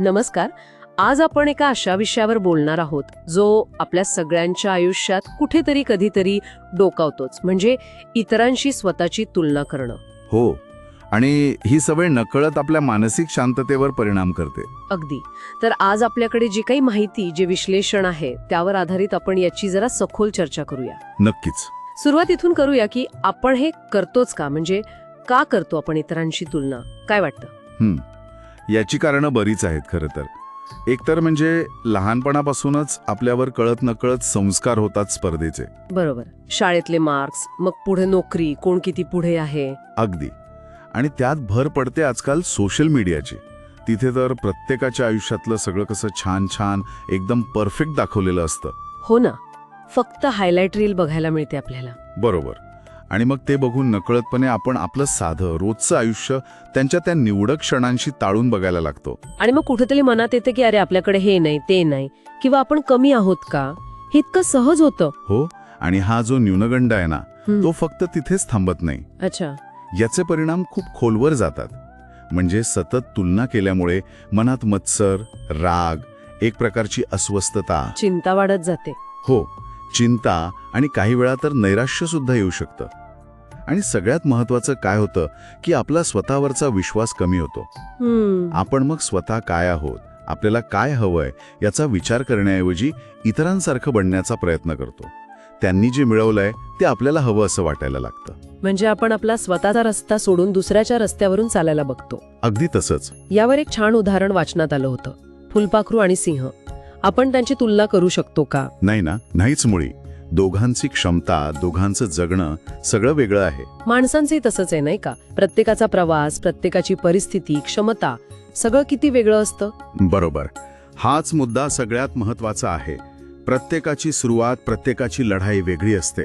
नमस्कार. आज आपण एका अशा विषयावर बोलणार आहोत जो आपल्या सगळ्यांच्या आयुष्यात कुठेतरी कधीतरी डोकावतोच म्हणजे इतरांशी स्वतःची तुलना करणं. हो आणि ही सवय नकळत आपल्या मानसिक शांततेवर परिणाम करते. अगदी. तर आज आपल्याकडे जी काही माहिती जे विश्लेषण आहे त्यावर आधारित आपण याची जरा सखोल चर्चा करूया. नक्कीच. सुरुवात इथून करूया की आपण हे करतोच का? म्हणजे का करतो आपण इतरांशी तुलना? काय वाटतं. याची कारणं बरीच आहेत खरं तर. एकतर म्हणजे लहानपणापासूनच आपल्यावर कळत नकळत संस्कार होतात स्पर्धेचे. बरोबर. शाळेतले मार्क्स मग पुढे नोकरी कोण किती पुढे आहे? अगदी. आणि त्यात भर पडते आजकाल सोशल मीडियाची. तिथे तर प्रत्येकाच्या आयुष्यातलं सगळं कसं छान छान एकदम परफेक्ट दाखवलेलं असतं. हो ना. फक्त हायलाइट रील बघायला मिळते आपल्याला. बरोबर. आणि मग ते बघून नकळतपणे आपण आपलं साधं रोजचं आयुष्य त्यांच्या त्या निवडक क्षणांशी ताळून बघायला लागतो. आणि मग कुठेतरी मनात येते की अरे आपल्याकडे हे नाही ते नाही. किंवा आपण कमी आहोत का? हे इतकं सहज होतं. हो आणि हा जो न्यूनगंड आहे ना. तो फक्त तिथेच थांबत नाही. अच्छा. याचे परिणाम खूप खोलवर जातात. म्हणजे सतत तुलना केल्यामुळे मनात मत्सर राग एक प्रकारची अस्वस्थता. चिंता वाढत जाते. हो चिंता आणि काही वेळा तर नैराश्य सुद्धा येऊ शकतं. आणि सगळ्यात महत्वाचं काय होतं की आपला स्वतःवरचा विश्वास कमी होतो. आपण मग स्वतः काय आहोत आपल्याला काय हवंय याचा विचार करण्याऐवजी इतरांसारखं बनण्याचा प्रयत्न करतो. त्यांनी जे मिळवलंय ते आपल्याला हवं असं वाटायला लागतं. म्हणजे आपण आपला स्वतःचा रस्ता सोडून दुसऱ्याच्या रस्त्यावरून चालायला बघतो. अगदी तसंच. यावर एक छान उदाहरण वाचनात आलं होतं. फुलपाखरू आणि सिंह. आपण त्यांची तुलना करू शकतो का? नाही ना नाहीच मुळी. दोघांची क्षमता दोघांचं जगणं सगळं वेगळं आहे. माणसांचंही तसंच आहे नाही का? प्रत्येकाचा प्रवास प्रत्येकाची परिस्थिती क्षमता सगळं किती वेगळं असतं? बरोबर. हाच मुद्दा सगळ्यात महत्त्वाचा आहे. प्रत्येकाची सुरुवात प्रत्येकाची लढाई वेगळी असते.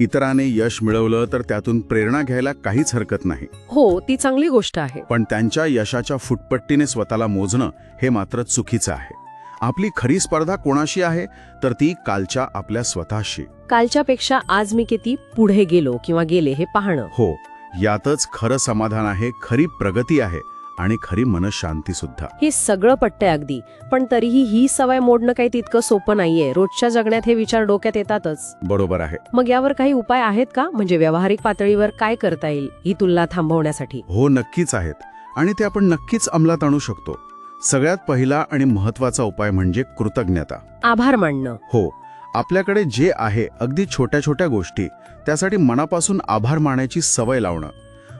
इतराने यश मिळवलं तर त्यातून प्रेरणा घ्यायला काहीच हरकत नाही. हो ती चांगली गोष्ट आहे. पण त्यांच्या यशाच्या फुटपट्टीने स्वतःला मोजणं हे मात्र चुकीचं आहे. आपली खरी स्पर्धा कोणाशी आहे? तर ती कालच्या आपल्या स्वतःशी. कालच्या पेक्षा आज मी किती पुढे गेलो किंवा गेले हे पाहणं. हो यातच खरं समाधान आहे खरी प्रगती आहे आणि खरी मनशांती सुद्धा. हे सगळं पटतंय अगदी पण तरीही ही सवय मोडणं काही तितकं सोपं नाहीये. रोजच्या जगण्यात हे विचार डोक्यात येतातच. बरोबर आहे. मग यावर काही उपाय आहेत का? म्हणजे व्यावहारिक पातळीवर काय करता येईल ही तुलना थांबवण्यासाठी? हो नक्कीच आहेत. आणि ते आपण नक्कीच अंमलात आणू शकतो. सगळ्यात पहिला आणि महत्त्वाचा उपाय म्हणजे कृतज्ञता. आभार मानणं. हो आपल्याकडे जे आहे अगदी छोट्या छोट्या गोष्टी त्यासाठी मनापासून आभार मानायची सवय लावणं.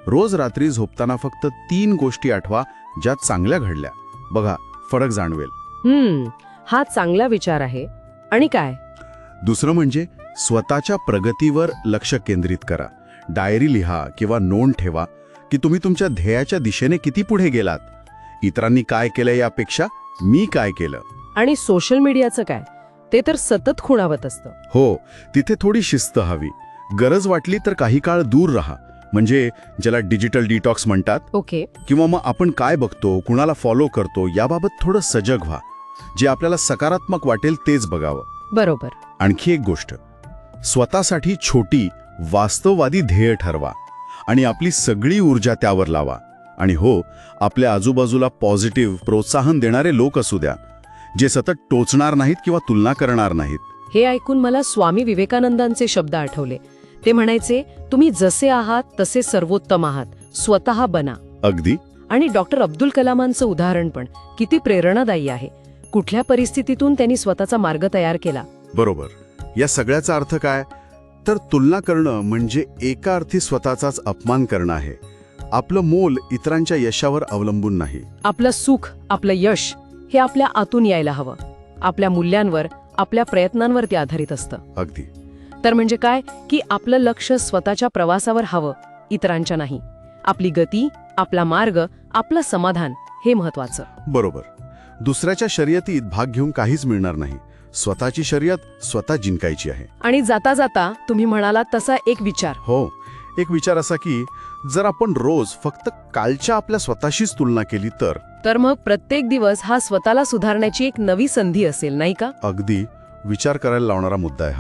रोज रात्री झोपताना फक्त तीन गोष्टी आठवा ज्या चांगल्या घडल्या. बघा फरक जाणवेल. हम्म हा चांगला विचार आहे. आणि काय? दुसरं म्हणजे स्वतःच्या प्रगतीवर लक्ष केंद्रित करा. डायरी लिहा किंवा नोंद ठेवा की तुम्ही तुमच्या ध्येयाच्या दिशेने किती पुढे गेलात. इतरांनी काय केलं यापेक्षा मी काय केलं? आणि सोशल मीडियाचं काय? ते तर सतत खुणावत असतं. हो तिथे थोडी शिस्त हवी. गरज वाटली तर काही काळ दूर राहा. म्हणजे ज्याला डिजिटल डिटॉक्स म्हणतात. ओके. किंवा मग आपण काय बघतो कुणाला फॉलो करतो याबाबत थोडं सजग व्हा. जे आपल्याला सकारात्मक वाटेल तेच बघावं. बरोबर. आणखी एक गोष्ट. स्वतःसाठी छोटी वास्तववादी ध्येय ठरवा. आणि आपली सगळी ऊर्जा त्यावर लावा. आणि हो आपल्या आजूबाजूला पॉझिटिव्ह प्रोत्साहन देणारे लोक असू द्या जे सतत टोचणार नाहीत किंवा तुलना करणार नाहीत. हे ऐकून मला स्वामी विवेकानंदांचे शब्द आठवले. ते म्हणायचे तुम्ही जसे आहात तसे सर्वोत्तम आहात. स्वतः बना. अगदी. आणि डॉक्टर अब्दुल कलामांचं उदाहरण पण. किती प्रेरणादायी आहे. कुठल्या परिस्थितीतून त्यांनी स्वतःचा मार्ग तयार केला? बरोबर. या सगळ्याचा अर्थ काय? तर तुलना करणं म्हणजे एका अर्थी स्वतःचाच अपमान करणं आहे. आपलं मोल इतरांच्या यशावर अवलंबून नाही. आपलं सुख आपलं यश हे आपल्या आतून यायला हवं. आपल्या मूल्यांवर आपल्या प्रयत्नांवर ते आधारित असतं. अगदी. तर म्हणजे काय? की आपलं लक्ष स्वतःच्या प्रवासावर हवं इतरांच्या नाही. आपली गती आपला मार्ग आपलं समाधान हे महत्वाचं बरोबर. दुसऱ्याच्या शर्यतीत भाग घेऊन काहीच मिळणार नाही. स्वतःची शर्यत स्वतः जिंकायची आहे. आणि जाता जाता तुम्ही म्हणाला तसा एक विचार. हो. एक विचार असा की जर आपण रोज फक्त कालच्या आपल्या स्वतःशीच तुलना केली तर? तर मग प्रत्येक दिवस हा स्वतःला सुधारण्याची एक नवी संधी असेल नाही का? अगदी. विचार करायला लावणारा मुद्दा आहे हा.